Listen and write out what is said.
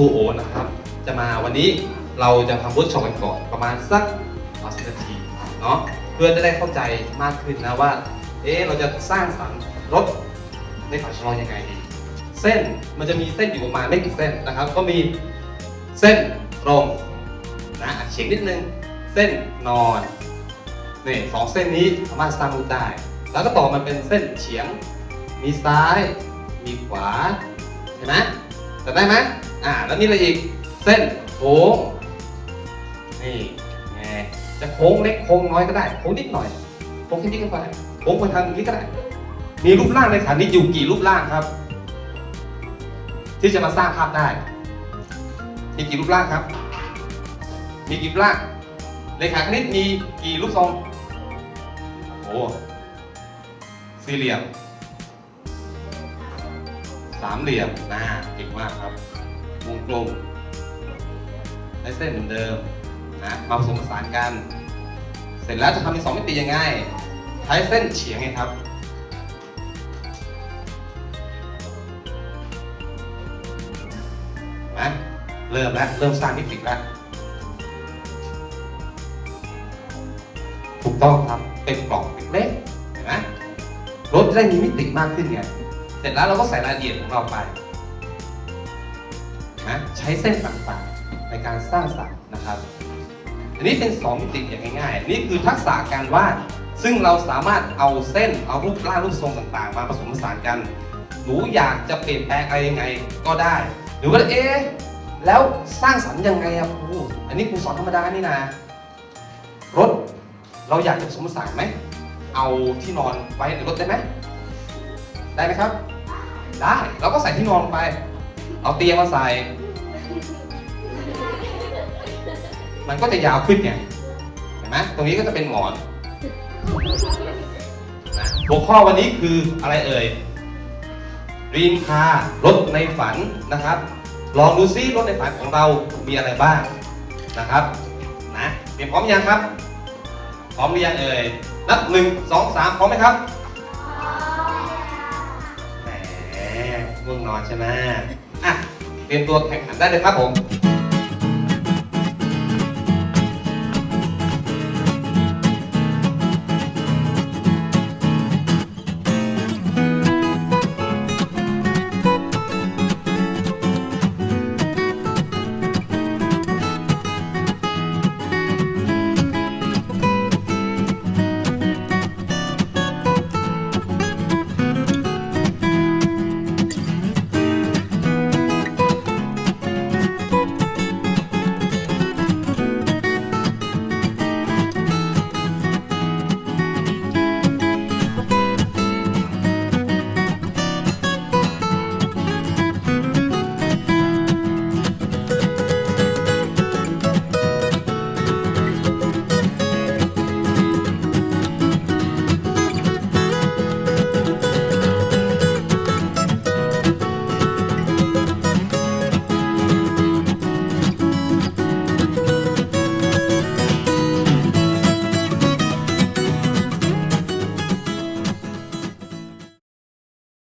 รูโอนะครับ จะมาวันนี้เราจะทำเวิร์กช็อปกันก่อนประมาณสัก10นาทีเนาะเพื่อจะได้เข้าใจมากขึ้นนะว่า เอ๊ะเราจะสร้างสรรค์รถในฝันของยังไงดี เส้นมันจะมีเส้นอยู่ประมาณไม่กี่เส้นนะครับ ก็มีเส้นตรงนะอะเฉียงนิดนึง เส้นนอนนี่สองเส้นนี้สามารถสร้างรูปได้ แล้วก็ต่อมันเป็นเส้นเฉียง มีซ้าย มีขวาเห็นไหม จำได้ไหมอ่า แล้วนี่อะไรอีก เส้นโค้ง นี่ไงจะโค้งเล็กโค้งน้อยก็ได้ โค้งนิดหน่อย โค้งแค่นี้ก็พอโค้งไปทางนี้ก็ได้ มีรูปร่างในฐานนี้อยู่กี่รูปร่างครับ ที่จะมาสร้างภาพได้ มีกี่รูปร่างครับ มีกี่รูปร่างเลขาคณิตมีกี่รูปทรง โอ้ สี่เหลี่ยม สามเหลี่ยมนะเก่งมากครับ วงกลมและเส้นเหมือนเดิมนะมาผสมผสานกัน เสร็จแล้วจะทำเป็นสองมิติยังไงใช้เส้นเฉียงไงครับ นะเริ่มแล้วเริ่มสร้างมิติแล้วถูกต้องครับเป็นกล่องเล็กๆเห็นไหมรถจะได้มีมิติมากขึ้นไง เสร็จแล้วเราก็ใส่รายละเอียดของเราไปนะใช้เส้นต่างๆในการสร้างสรรค์นะครับ อันนี้เป็น2มิติอย่างง่ายๆ นี่คือทักษะการวาด ซึ่งเราสามารถเอาเส้น เอารูปร่างรูปทรงต่างๆ มาผสมผสานกัน หนูอยากจะเปลี่ยนแปลงอะไรยังไงก็ได้ หรือว่าเอ๊ะแล้วสร้างสรรค์ยังไงอะครู อันนี้ครูสอนธรรมดานี่นะ รถเราอยากจะผสมผสานไหม เอาที่นอนไว้ในรถได้ไหม ได้ไหมครับ ได้เราก็ใส่ที่นอนลงไป เอาเตียงมาใส่ มันก็จะยาวขึ้นไงเห็นไหมตรงนี้ก็จะเป็นหมอนนะหัวข้อวันนี้คืออะไรเอ่ยรีมคารถในฝันนะครับ ลองดูซิรถในฝันของเรา มีอะไรบ้างนะครับนะเตรียมพร้อมยังครับ พร้อมหรือยังเอ่ยนับหนึ่งสองสามพร้อมไหมครับ ง่วงนอนใช่ไหมอะเตรียมตัวแข่งขันได้เลยครับผม